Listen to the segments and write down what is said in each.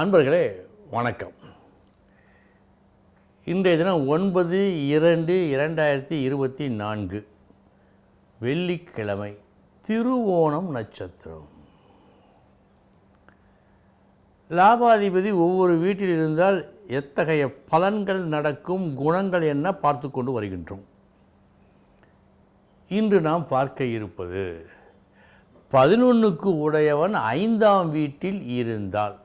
அன்பர்களே வணக்கம். இன்றைய தினம் ஒன்பது இரண்டு இரண்டாயிரத்தி இருபத்தி நான்கு வெள்ளிக்கிழமை திருவோணம் நட்சத்திரம். லாபாதிபதி ஒவ்வொரு வீட்டில் இருந்தால் எத்தகைய பலன்கள் நடக்கும் குணங்கள் என்ன பார்த்து கொண்டு வருகின்றோம். இன்று நாம் பார்க்க இருப்பது பதினொன்றுக்கு உடையவன் ஐந்தாம் வீட்டில் இருந்தால்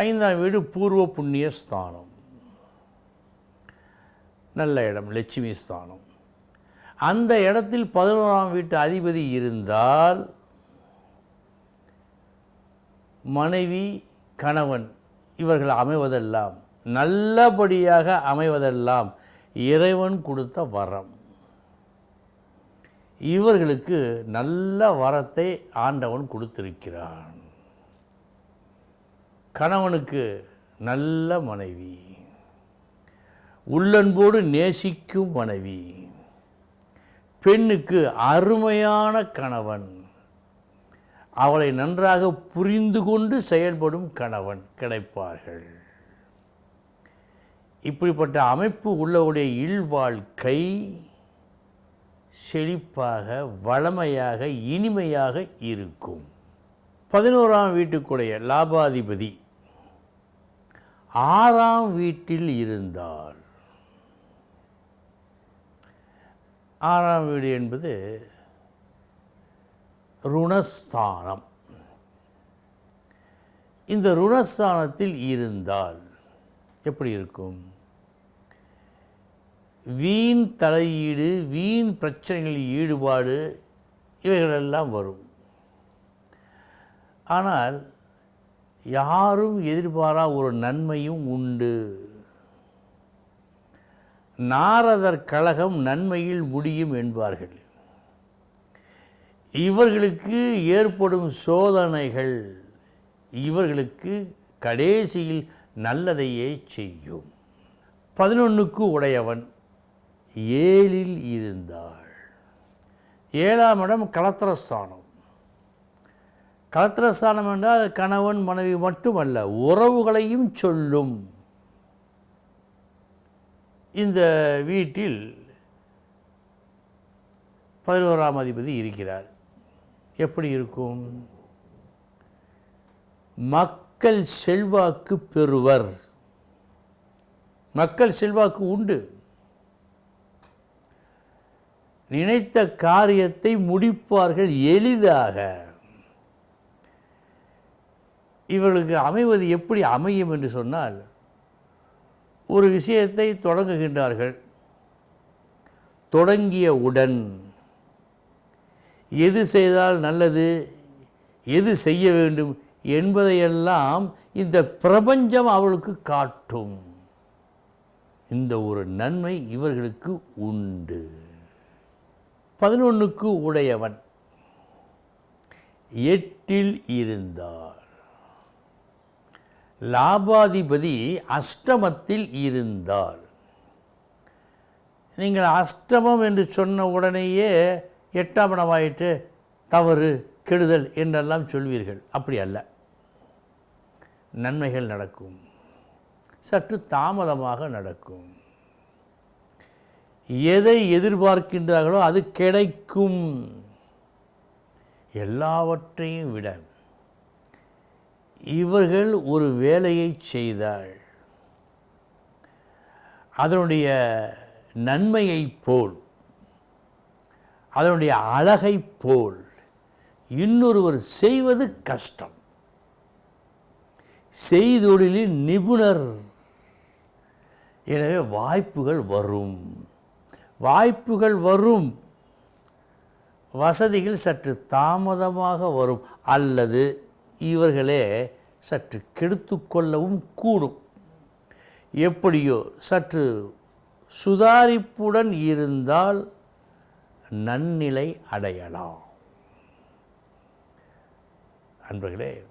ஐந்தாம் வீடு பூர்வ புண்ணிய ஸ்தானம். நல்ல இடம் லட்சுமி ஸ்தானம். அந்த இடத்தில் பதினோராம் வீட்டு அதிபதி இருந்தால் மனைவி கணவன் இவர்கள் அமைவதெல்லாம் நல்லபடியாக அமைவதெல்லாம் இறைவன் கொடுத்த வரம். இவர்களுக்கு நல்ல வரத்தை ஆண்டவன் கொடுத்திருக்கிறான். கணவனுக்கு நல்ல மனைவி. உள்ளன்போடு நேசிக்கும் மனைவி. பெண்ணுக்கு அருமையான கணவன். அவளை நன்றாக புரிந்து கொண்டு செயல்படும் கணவன் கிடைப்பார்கள். இப்படிப்பட்ட அமைப்பு உள்ளவருடைய இல்வாழ்க்கை செழிப்பாக வளமையாக இனிமையாக இருக்கும். பதினோராம் வீட்டுக்குடைய லாபாதிபதி ஆறாம் வீட்டில் இருந்தால் ஆறாம் வீடு என்பது ருணஸ்தானம். இந்த ருணஸ்தானத்தில் இருந்தால் எப்படி இருக்கும்? வீண் தலையீடு வீண் பிரச்சனைகளில் ஈடுபாடு இவைகளெல்லாம் வரும். ஆனால் யாரும் எதிர்பாரா ஒரு நன்மையும் உண்டு. நாரதர் கழகம் நன்மையில் முடியும் என்பார்கள். இவர்களுக்கு ஏற்படும் சோதனைகள் இவர்களுக்கு கடைசியில் நல்லதையே செய்யும். பதினொன்றுக்கு உடையவன் ஏழில் இருந்தாள். ஏழாம் இடம் கலத்திரஸ்தானம். கலத்திரஸ்தானம் என்றால் கணவன் மனைவி மட்டுமல்ல உறவுகளையும் சொல்லும். இந்த வீட்டில் பதினோராம் அதிபதி இருக்கிறார். எப்படி இருக்கும்? மக்கள் செல்வாக்கு பெறுவர். மக்கள் செல்வாக்கு உண்டு. நினைத்த காரியத்தை முடிப்பார்கள் எளிதாக. இவர்களுக்கு அமைவது எப்படி அமையும் என்று சொன்னால் ஒரு விஷயத்தை தொடங்குகின்றார்கள். தொடங்கியவுடன் எது செய்தால் நல்லது எது செய்ய வேண்டும் என்பதையெல்லாம் இந்த பிரபஞ்சம் அவளுக்கு காட்டும். இந்த ஒரு நன்மை இவர்களுக்கு உண்டு. பதினொன்றுக்கு உடையவன் எட்டில் இருந்தார் லாபாதிபதி அஷ்டமத்தில் இருந்தால் நீங்கள் அஷ்டமம் என்று சொன்ன உடனேயே எட்டாம் இடமாயிட்டு தவறு கெடுதல் என்றெல்லாம் சொல்வீர்கள். அப்படி அல்ல. நன்மைகள் நடக்கும். சற்று தாமதமாக நடக்கும். எதை எதிர்பார்க்கின்றார்களோ அது கிடைக்கும். எல்லாவற்றையும் விட இவர்கள் ஒரு வேலையை செய்தால் அதனுடைய நன்மையைப் போல் அதனுடைய அழகைப் போல் இன்னொருவர் செய்வது கஷ்டம். செய்தொழிலில் நிபுணர். எனவே வாய்ப்புகள் வரும். வாய்ப்புகள் வரும். வசதிகள் சற்று தாமதமாக வரும். அல்லது இவர்களே சற்று கெடுத்து கொள்ளவும் கூடும். எப்படியோ சற்று சுதாரிப்புடன் இருந்தால் நன்னிலை அடையலாம். அன்பர்களே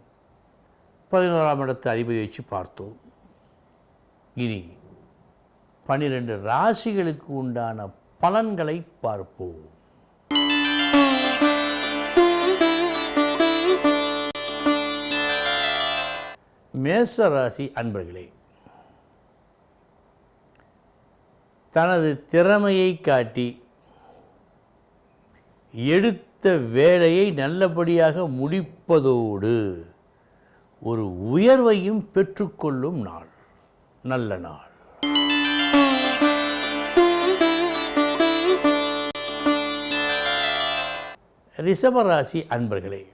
பதினோராம் இடத்து அதிபதி வச்சு பார்த்தோம். இனி பன்னிரெண்டு ராசிகளுக்கு உண்டான பலன்களை பார்ப்போம். மேச ராசி அன்பர்களே தனது திறமையை காட்டி எடுத்த வேலையை நல்லபடியாக முடிப்பதோடு ஒரு உயர்வையும் பெற்றுக்கொள்ளும் நாள் நல்ல நாள். ரிஷபராசி அன்பர்களே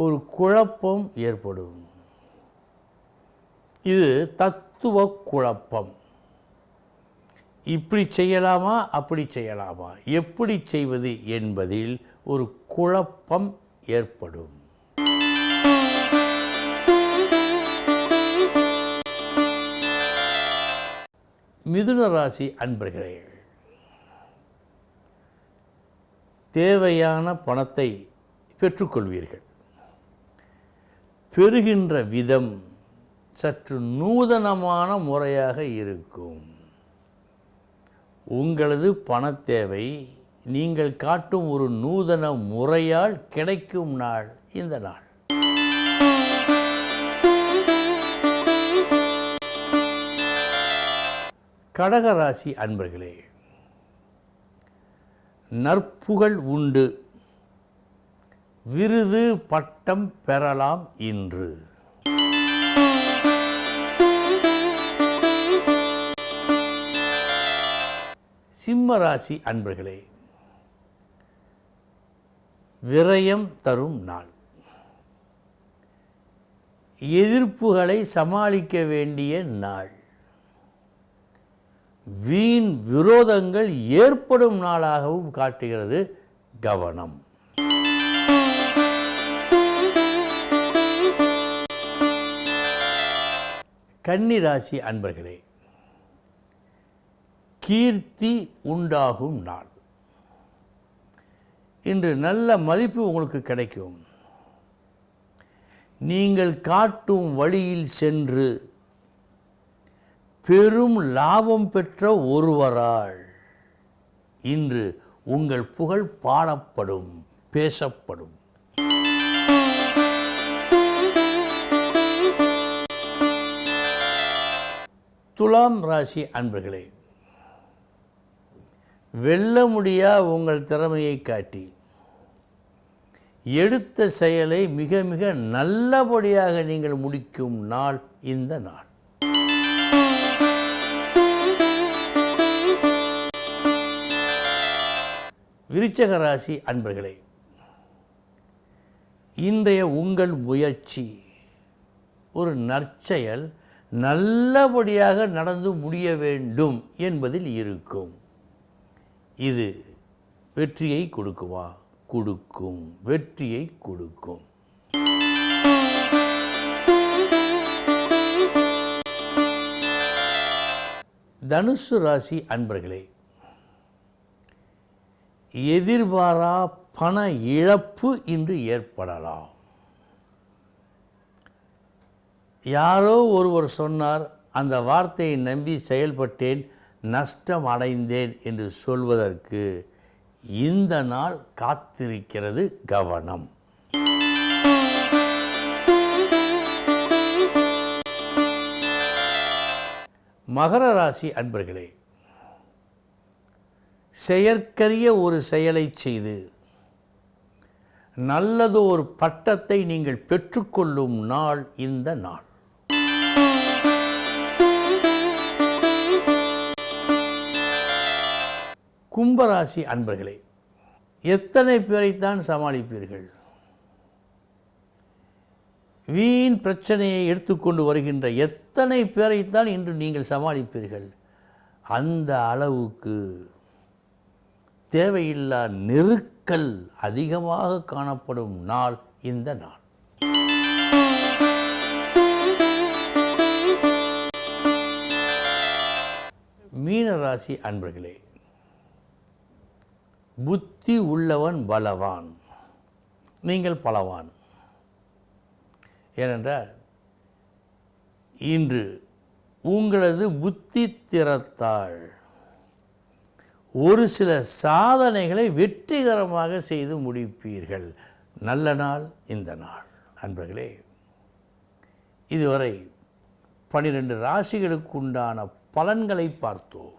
ஒரு குழப்பம் ஏற்படும். இது தத்துவ குழப்பம். இப்படி செய்யலாமா? அப்படி செய்யலாமா? எப்படி செய்வது என்பதில் ஒரு குழப்பம் ஏற்படும். மிதுன ராசி அன்பர்களே தேவையான பணத்தை பெற்றுக்கொள்வீர்கள். பெறுகின்ற விதம் சற்று நூதனமான முறையாக இருக்கும். உங்களது பணத்தேவை நீங்கள் காட்டும் ஒரு நூதன முறையால் கிடைக்கும் நாள் இந்த நாள். கடகராசி அன்பர்களே நற்புகழ் உண்டு. விருது பட்டம் பெறலாம் இன்று. சிம்மராசி அன்பர்களே விரயம் தரும் நாள். எதிர்ப்புகளை சமாளிக்க வேண்டிய நாள். வீண் விரோதங்கள் ஏற்படும் நாளாகவும் காட்டுகிறது கவனம். கன்னிராசி அன்பர்களே கீர்த்தி உண்டாகும் நாள். இன்று நல்ல மதிப்பு உங்களுக்கு கிடைக்கும். நீங்கள் காட்டும் வழியில் சென்று பெரும் லாபம் பெற்ற ஒருவரால் இன்று உங்கள் புகழ் பாடப்படும் பேசப்படும். துலாம் ராசி அன்பர்களே வெல்ல முடியா உங்கள் திறமையை காட்டி? எடுத்த செயலை மிக மிக நல்லபடியாக நீங்கள் முடிக்கும் நாள் இந்த நாள். விருச்சக ராசி அன்பர்களே இன்றைய உங்கள் முயற்சி ஒரு நற்செயல் நல்லபடியாக நடந்து முடிய வேண்டும் என்பதில் இருக்கும். இது வெற்றியை கொடுக்குமா? கொடுக்கும். வெற்றியை கொடுக்கும். தனுசு ராசி அன்பர்களே எதிர்பாரா பண இழப்பு இன்று ஏற்படலாம். யாரோ ஒருவர் சொன்னார் அந்த வார்த்தையை நம்பி செயல்பட்டேன் நஷ்டம் அடைந்தேன் என்று சொல்வதற்கு இந்த நாள் காத்திருக்கிறது கவனம். மகர ராசி அன்பர்களே செயற்கரிய ஒரு செயலை செய்து நல்லது ஒரு பட்டத்தை நீங்கள் பெற்றுக்கொள்ளும் நாள் இந்த நாள். கும்பராசி அன்பர்களே எத்தனை பேரைத்தான் சமாளிப்பீர்கள்? வீண் பிரச்சனையை எடுத்துக்கொண்டு வருகின்ற எத்தனை பேரைத்தான் இன்று நீங்கள் சமாளிப்பீர்கள்? அந்த அளவுக்கு தேவையில்லா நெருக்கல் அதிகமாக காணப்படும் நாள் இந்த நாள். மீனராசி அன்பர்களே புத்தி உள்ளவன் பலவான். நீங்கள் பலவான். ஏனென்றால் இன்று உங்களது புத்தி திறத்தால் ஒரு சில சாதனைகளை வெற்றிகரமாக செய்து முடிப்பீர்கள். நல்ல நாள் இந்த நாள். அன்பர்களே இதுவரை பனிரெண்டு ராசிகளுக்கு உண்டான பலன்களை பார்த்தோம்.